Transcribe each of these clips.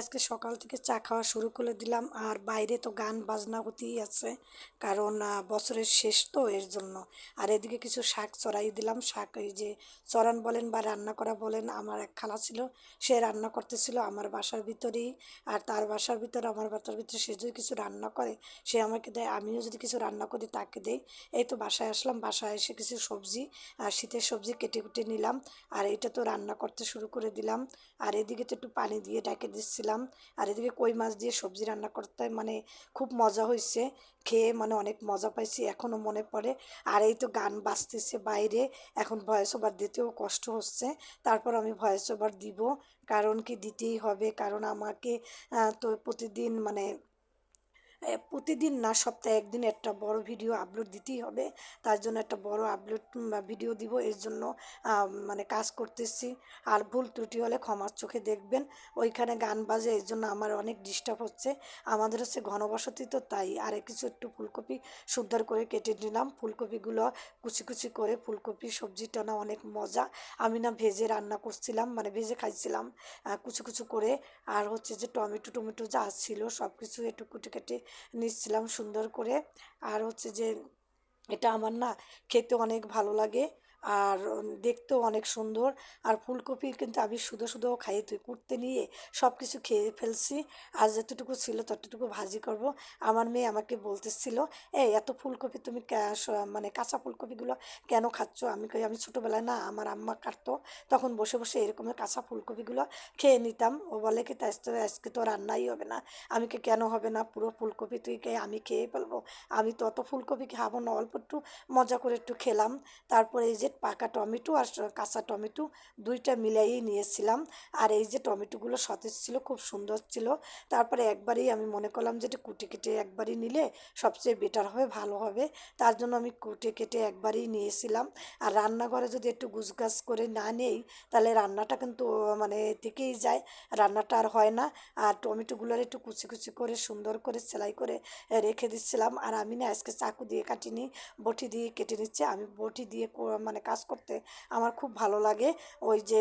আজকে সকাল থেকে চা খাওয়া শুরু করে দিলাম। আর বাইরে তো গান বাজনা হতেই আছে, কারণ বছরের শেষ তো এর জন্য। আর এদিকে কিছু শাক চড়াই দিলাম। শাক এই যে চড়ান বলেন বা রান্না করা বলেন, আমার এক খালা ছিল, সে রান্না করতেছিল আমার বাসার ভিতরেই। আর তার বাসার ভিতরে, আমার বাসার ভিতরে সে যদি কিছু রান্না করে, সে আমাকে দেয়, আমিও যদি কিছু রান্না করি তাকে দেই। এই তো বাসায় আসলাম, বাসায় এসে কিছু সবজি আর শীতের সবজি কেটে কুটে নিলাম। আর এটা তো রান্না করতে শুরু করে দিলাম। আর এদিকে তো একটু পানি দিয়ে ডাকে দিচ্ছিলাম। আর এদিকে কই মাছ দিয়ে সবজি রান্না করতে মানে খুব মজা হয়েছে খেয়ে মানে অনেক মজা পাইছি এখনও মনে পড়ে। আর এই তো গান বাজতেছে বাইরে, এখন ভয়েস ওভার দিতেও কষ্ট হচ্ছে। তারপর আমি ভয়েস ওভার দিব, কারণ কি দিতেই হবে, কারণ আমাকে তো প্রতিদিন মানে প্রতিদিন না সপ্তাহে একদিন একটা বড় ভিডিও আপলোড দিতেই হবে। তার জন্য একটা বড় আপলোড ভিডিও দিব। এর জন্য মানে কাজ করতেছি। আর ভুল ত্রুটি হলে ক্ষমার চোখে দেখবেন। ওইখানে গান বাজে, এর জন্য আমার অনেক ডিস্টার্ব হচ্ছে। আমাদের হচ্ছে ঘনবসতি তো তাই। আর কিছু একটু ফুলকপি সুন্দর করে কেটে নিলাম। ফুলকপিগুলো কুচি কুচি করে ফুলকপি সবজিটা না অনেক মজা। আমি না ভেজে রান্না করছিলাম মানে ভেজে খাইছিলাম কুচি কুচি করে। আর হচ্ছে যে টমেটো টমেটো যা ছিল সব কিছু একটু কুটে কেটে নিচ্ছিলাম সুন্দর করে। আর হচ্ছে যে এটা আমার না খেতে অনেক ভালো লাগে। আর দেখতেও অনেক সুন্দর। আর ফুলকপি কিন্তু আমি শুধু শুধুও খাই তুই কুটতে নিয়ে সব কিছু খেয়ে ফেলছি। আর যতটুকু ছিল ততটুকু ভাজি করব। আমার মেয়ে আমাকে বলতেছিল, এই, এত ফুলকপি তুমি মানে কাঁচা ফুলকপিগুলো কেন খাচ্ছ? আমি কই, আমি ছোটোবেলায় না, আমার আম্মা কাটতো। তখন বসে বসে এরকমের কাঁচা ফুলকপিগুলো খেয়ে নিতাম। ও বলে কি তাই তো, আজকে তো রান্নাই হবে না। আমি কি কেন হবে না? পুরো ফুলকপি তুই কে, আমি খেয়ে ফেলব? আমি তো অত ফুলকপি খাব না, অল্প একটু মজা করে একটু খেলাম। তারপরে এই যে পাকা টমেটো আর কাঁচা টমেটো দুইটা মিলাইয়ে নিয়েছিলাম। আর এই যে টমেটোগুলো সতেজ ছিল, খুব সুন্দর ছিল। তারপরে একবারেই আমি মনে করলাম যে এটা কুটে কেটে একবারই নিলে সবচেয়ে বেটার হবে, ভালো হবে। তার জন্য আমি কুটে কেটে একবারই নিয়েছিলাম। আর রান্নাঘরে যদি একটু গুছগাছ করে না নেই, তাহলে রান্নাটা কিন্তু মানে থেকেই যায়। রান্নাটা আর হয় না। আর টমেটোগুলোর একটু কুচি কুচি করে, সুন্দর করে সেলাই করে রেখে দিচ্ছিলাম। আর আমি না আজকে চাকু দিয়ে কাটিনি, বটি দিয়ে কেটে নিচ্ছে। আমি বটি দিয়ে কো- মানে কাজ করতে আমার খুব ভালো লাগে। ওই যে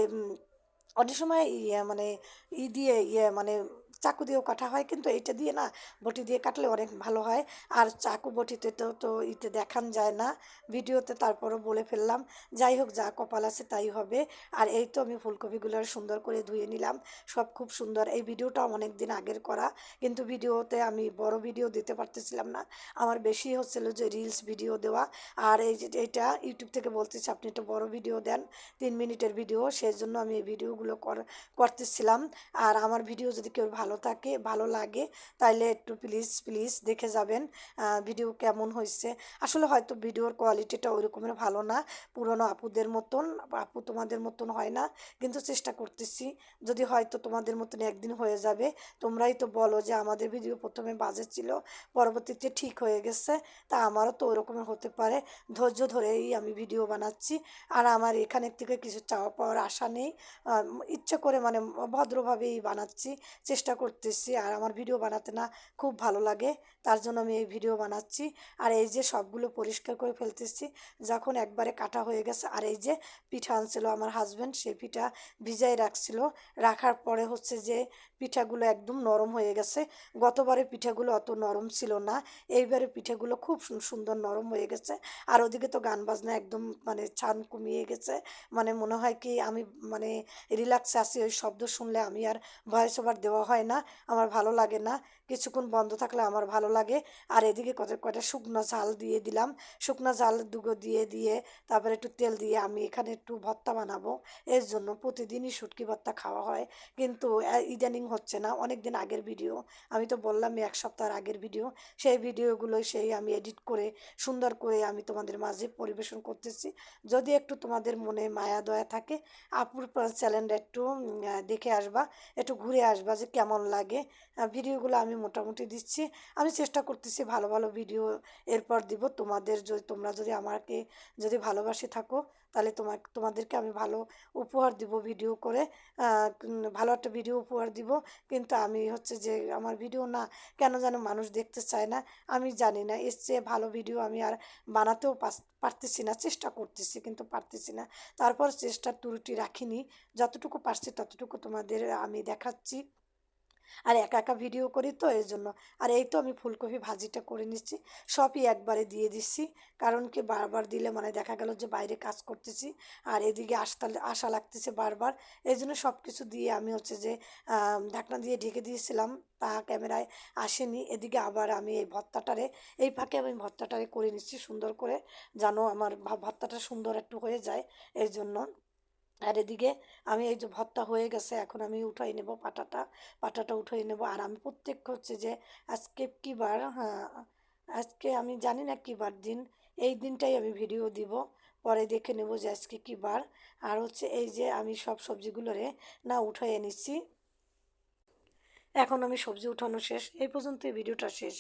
অনেক সময় ইয়ে মানে ই দিয়ে ইয়ে মানে চাকু দিয়েও কাটা হয়, কিন্তু এইটা দিয়ে না বটি দিয়ে কাটলে অনেক ভালো হয়। আর চাকু বটিতে তো তো ইতে দেখান যায় না। ভিডিওতে তারপরও বলে ফেললাম, যাই হোক যা কপাল আছে তাই হবে। আর এই তো আমি ফুলকপিগুলো সুন্দর করে ধুয়ে নিলাম, সব খুব সুন্দর। এই ভিডিওটা অনেক দিন আগের করা, কিন্তু ভিডিওতে আমি বড় ভিডিও দিতে পারতেছিলাম না। আমার বেশি হচ্ছিল যে রিলস ভিডিও দেওয়া। আর এই এটা ইউটিউব থেকে বলতেছি, আপনি একটা বড় ভিডিও দেন, তিন মিনিটের ভিডিও সেই জন্য আমি এই ভিডিওগুলো কর- করতেছিলাম। আর আমার ভিডিও যদি কেউ ভালো থাকে, ভালো লাগে, তাইলে একটু প্লিজ প্লিজ দেখে যাবেন ভিডিও কেমন হয়েছে আসলে হয়তো ভিডিওর কোয়ালিটিটা ওই রকমের ভালো না, পুরনো আপুদের মতন, আপু তোমাদের মতন হয় না, কিন্তু চেষ্টা করতেছি। যদি হয়তো তোমাদের মতন একদিন হয়ে যাবে, তোমরাই তো বলো যে আমাদের ভিডিও প্রথমে বাজে ছিল, পরবর্তীতে ঠিক হয়ে গেছে, তা আমারও তো ওরকমের হতে পারে। ধৈর্য ধরেই আমি ভিডিও বানাচ্ছি, আর আমার এখানের থেকে কিছু চাওয়া পাওয়ার আশা নেই ইচ্ছে করে মানে ভদ্রভাবেই বানাচ্ছি, চেষ্টা করতেছি আর আমার ভিডিও বানাতে না খুব ভালো লাগে। তার জন্য আমি এই ভিডিও বানাচ্ছি। আর এই যে সবগুলো পরিষ্কার করে ফেলতেছি, যখন একবারে কাটা হয়ে গেছে, আর এই যে পিঠা আনছিল আমার হাজব্যান্ড সেই পিঠা ভিজাই রাখছিল। রাখার পরে হচ্ছে যে পিঠাগুলো একদম নরম হয়ে গেছে। গতবারে পিঠাগুলো অত নরম ছিল না, এইবারে পিঠাগুলো খুব সুন্দর নরম হয়ে গেছে। আর ওদিকে তো গান বাজনা একদম মানে ছান কমিয়ে গেছে। মানে মনে হয় কি আমি মানে রিল্যাক্স আছি, ওই শব্দ শুনলে আমি আর ভয়েস ওভার দেওয়া হয় না। আমার ভালো লাগে না। কিছুক্ষণ বন্ধ থাকলে আমার ভালো লাগে। আর এদিকে কত, কয়টা শুকনো ঝাল দিয়ে দিলাম। শুকনো ঝাল দুগো দিয়ে দিয়ে তারপরে একটু তেল দিয়ে আমি এখানে একটু ভর্তা বানাবো। এর জন্য প্রতিদিনই শুটকি ভর্তা খাওয়া হয়। কিন্তু ইদানিং হচ্ছে না অনেক দিন আগের ভিডিও। আমি তো বললাম এক সপ্তাহ আগের ভিডিও। সেই ভিডিওগুলো সেই আমি এডিট করে, সুন্দর করে আমি তোমাদের মাঝে পরিবেশন করতেছি। যদি একটু তোমাদের মনে মায়া, দয়া থাকে, আপুর চ্যানেলটা একটু দেখে আসবা, একটু ঘুরে আসবা যে কেমন লাগে? ভিডিওগুলো আমি মোটামুটি দিচ্ছি। আমি চেষ্টা করতেছি ভালো ভালো ভিডিও এরপর দিব। তোমাদের যদি তোমরা যদি আমাকে যদি ভালোবাসে থাকো, তাহলে তোমার তোমাদেরকে আমি ভালো উপহার দিব ভিডিও করে। ভালো একটা ভিডিও উপহার দিব। কিন্তু আমি হচ্ছে যে, আমার ভিডিও না কেন যেন মানুষ দেখতে চায় না, আমি জানি না। এর চেয়ে ভালো ভিডিও আমি আর বানাতেও পারতেছি না, চেষ্টা করতেছি কিন্তু পারতেছি না। তারপর চেষ্টার ত্রুটি রাখিনি। যতটুকু পারছি ততটুকু তোমাদের আমি দেখাচ্ছি। আর একা একা ভিডিও করি তো এই জন্য। আর এই তো আমি ফুলকপি ভাজিটা করে নিচ্ছি। সবই একবারে দিয়ে দিচ্ছি। কারণ কি বারবার দিলে মানে দেখা গেল যে বাইরে কাজ করতেছি আর এদিকে আসতে আশা লাগতেছে বারবার। এই জন্য সব কিছু দিয়ে আমি হচ্ছে যে ঢাকনা দিয়ে ঢেকে দিয়েছিলাম। তা ক্যামেরায় আসেনি। এদিকে আবার আমি এই ভর্তাটারে, এই ফাঁকে আমি ভর্তাটারে করে নিচ্ছি সুন্দর করে। যেন আমার ভা- ভর্তাটা সুন্দর একটু হয়ে যায়। এই জন্য আর এদিকে আমি এই যে ভর্তা হয়ে গেছে, এখন আমি উঠাই নেব পাটাটা। পাটাটা উঠাই নেব। আর আমি প্রত্যেক হচ্ছে যে আজকে কী বার হ্যাঁ আজকে আমি জানি না কী বার দিন, এই দিনটাই আমি ভিডিও দিব। পরে দেখে নেব যে আজকে কী বার। আর হচ্ছে এই যে আমি সব সবজিগুলোরে না উঠাই নিচ্ছি। এখন আমি সবজি উঠানো শেষ। এই পর্যন্ত ভিডিওটা শেষ।